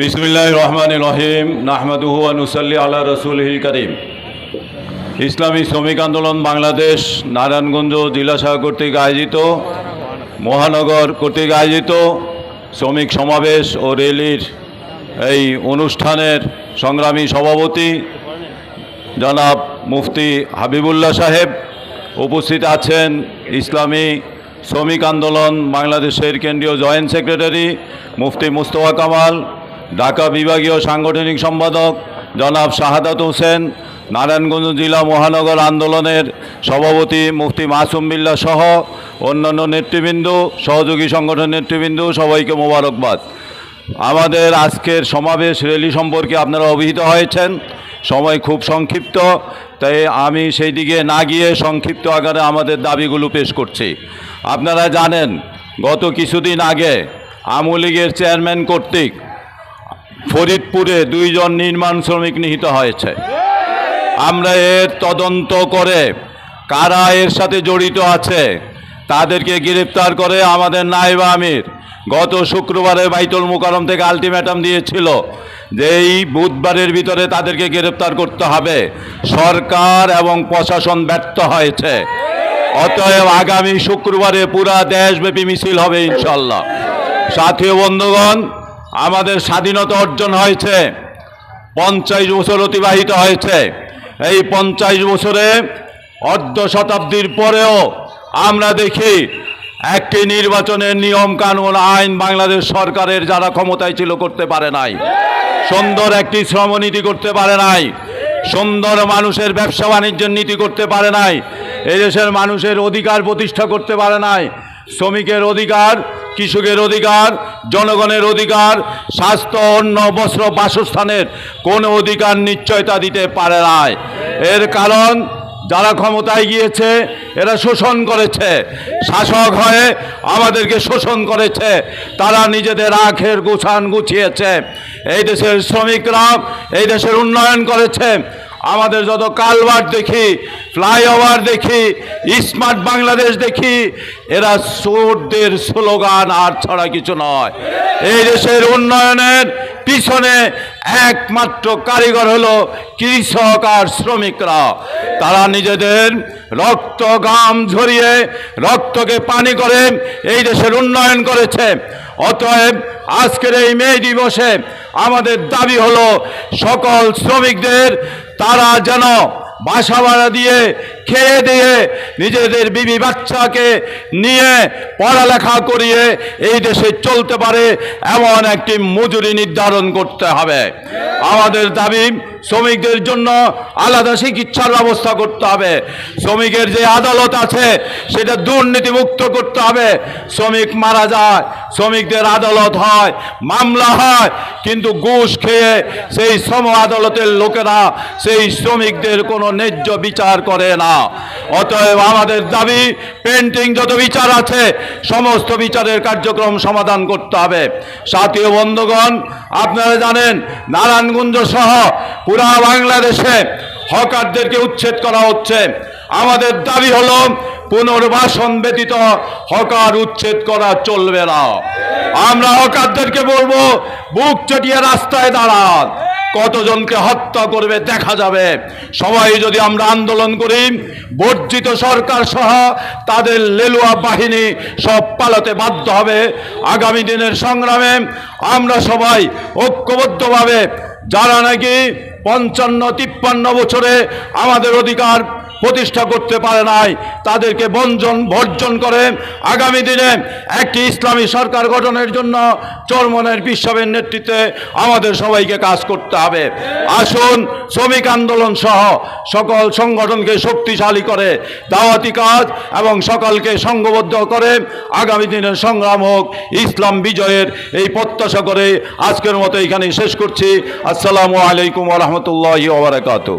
বিসমিল্লাহ রহমান রহিম নাহমাদুহু আনুসাল্লি আল্লাহ রসুল হিল করিম। ইসলামী শ্রমিক আন্দোলন বাংলাদেশ, নারায়ণগঞ্জ জেলা শাখা কর্তৃক আয়োজিত, মহানগর কর্তৃক আয়োজিত শ্রমিক সমাবেশ ও র্যালির এই অনুষ্ঠানের সংগ্রামী সভাপতি জনাব মুফতি হাবিবুল্লাহ সাহেব উপস্থিত আছেন। ইসলামী শ্রমিক আন্দোলন বাংলাদেশের কেন্দ্রীয় জয়েন্ট সেক্রেটারি মুফতি মুস্তফা কামাল ঢাকা বিভাগীয় সাংগঠনিক সম্পাদক জনাব শাহাদাত হোসেন, নারায়ণগঞ্জ জেলা মহানগর আন্দোলনের সভাপতি মুফতি মাসুম বিল্লাহ সহ অন্যান্য নেতৃবৃন্দ, সহযোগী সংগঠন নেতৃবৃন্দ, সবাইকে মোবারকবাদ। আমাদের আজকের সমাবেশ র্যালি সম্পর্কে আপনারা অবহিত হয়েছেন। সময় খুব সংক্ষিপ্ত, তাই আমি সেই দিকে না গিয়ে সংক্ষিপ্ত আকারে আমাদের দাবিগুলো পেশ করছি। আপনারা জানেন, গত কিছুদিন আগে আওয়ামী লীগের চেয়ারম্যান কর্তৃক ফরিদপুরে দুইজন নির্মাণ শ্রমিক নিহিত হয়েছে। আমরা এর তদন্ত করে কারা এর সাথে জড়িত আছে, তাদেরকে গ্রেপ্তার করে আমাদের নাইবা আমির গত শুক্রবারে বাইতুল মুকারম থেকে আলটিমেটাম দিয়েছিল যে এই বুধবারের ভিতরে তাদেরকে গ্রেপ্তার করতে হবে। সরকার এবং প্রশাসন ব্যর্থ হয়েছে। অতএব আগামী শুক্রবারে পুরা দেশব্যাপী মিছিল হবে ইনশাল্লাহ সাথী বন্ধুগণ আমাদের স্বাধীনতা অর্জন হয়েছে। পঞ্চাশ বছর অতিবাহিত হয়েছে। এই পঞ্চাশ বছরে অর্ধ শতাব্দীর পরেও আমরা দেখি একটি নির্বাচনের নিয়ম কানুন আইন বাংলাদেশ সরকারের যারা ক্ষমতায় ছিল করতে পারে নাই। সুন্দর একটি শ্রমনীতি করতে পারে নাই। সুন্দর মানুষের ব্যবসা বাণিজ্যের নীতি করতে পারে নাই। এদেশের মানুষের অধিকার প্রতিষ্ঠা করতে পারে নাই। শ্রমিকের অধিকার কৃষকের অধিকার, জনগণের অধিকার, স্বাস্থ্য অন্ন, বস্ত্র, বাসস্থানের কোনো অধিকার নিশ্চয়তা দিতে পারে না। এর কারণ, যারা ক্ষমতায় গিয়েছে, এরা শোষণ করেছে। শাসক হয়ে আমাদেরকে শোষণ করেছে। তারা নিজেদের আখের গুছান গুছিয়েছে। এই দেশের শ্রমিকরা এই দেশের উন্নয়ন করেছে। আমাদের যত কালভার দেখি, ফ্লাইওভার দেখি, স্মার্ট বাংলাদেশ দেখি, এরা সোরদের স্লোগান আর ছাড়া কিছু নয়। এই দেশের উন্নয়নের পিছনে একমাত্র কারিগর হলো কৃষক আর শ্রমিকরা। তারা নিজেদের রক্ত গাম ঝরিয়ে রক্তকে পানি করে এই দেশের উন্নয়ন করেছে। অতএব আজকের এই মে দিবসে আমাদের দাবি হলো সকল শ্রমিকদের তারা যেন বাসা ভাড়া দিয়ে খেয়ে দিয়ে নিজেদের বিবি বাচ্চাকে নিয়ে পড়ালেখা করিয়ে এই দেশে চলতে পারে, এমন একটি মজুরি নির্ধারণ করতে হবে। আমাদের দাবি, শ্রমিকদের জন্য আলাদা চিকিৎসার ব্যবস্থা করতে হবে। শ্রমিকের যে আদালত আছে, সেটা দুর্নীতিমুক্ত করতে হবে। শ্রমিক মারা যায়, শ্রমিকদের আদালত হয়, মামলা হয়, কিন্তু ঘুষ খেয়ে সেই শ্রম আদালতের লোকেরা সেই শ্রমিকদের কোনো ন্যায্য বিচার করে না। অতএব আমাদের দাবি পেন্টিং যত বিচার আছে, সমস্ত বিচারের কার্যক্রম সমাধান করতে হবে। সাথীয় বন্ধুগণ, আপনারা জানেন, নারায়ণগঞ্জ সহ পুরা বাংলাদেশে হকারদেরকে উচ্ছেদ করা হচ্ছে। আমাদের দাবি হলো, পুনর্বাসন ব্যতীত হকার উচ্ছেদ করা চলবে না। আমরা হকারদেরকে বলব, বুক চটিয়ে রাস্তায় দাঁড়ান। কতজনকে হত্যা করবে দেখা যাবে। সবাই যদি আমরা আন্দোলন করি, বর্জিত সরকার সহ তাদের লেলুয়া বাহিনী সব পালাতে বাধ্য হবে। আগামী দিনের সংগ্রামে আমরা সবাই ঐক্যবদ্ধভাবে, যারা নাকি পঞ্চান্ন, তিপ্পান্ন বছরে আমাদের অধিকার প্রতিষ্ঠা করতে পারে নাই, তাদেরকে বঞ্চন বর্জন করে আগামী দিনে একটি ইসলামী সরকার গঠনের জন্য চরমনের বিশ্ববের নেতৃত্বে আমাদের সবাইকে কাজ করতে হবে। আসুন, শ্রমিক আন্দোলন সহ সকল সংগঠনকে শক্তিশালী করে দাওয়াতি কাজ এবং সকলকে সংঘবদ্ধ করে আগামী দিনের সংগ্রাম হোক, ইসলাম বিজয়ের এই প্রত্যাশা করে আজকের মতো এখানে শেষ করছি। আসসালামু আলাইকুম রহমতুল্লাহ ওবরাকাতু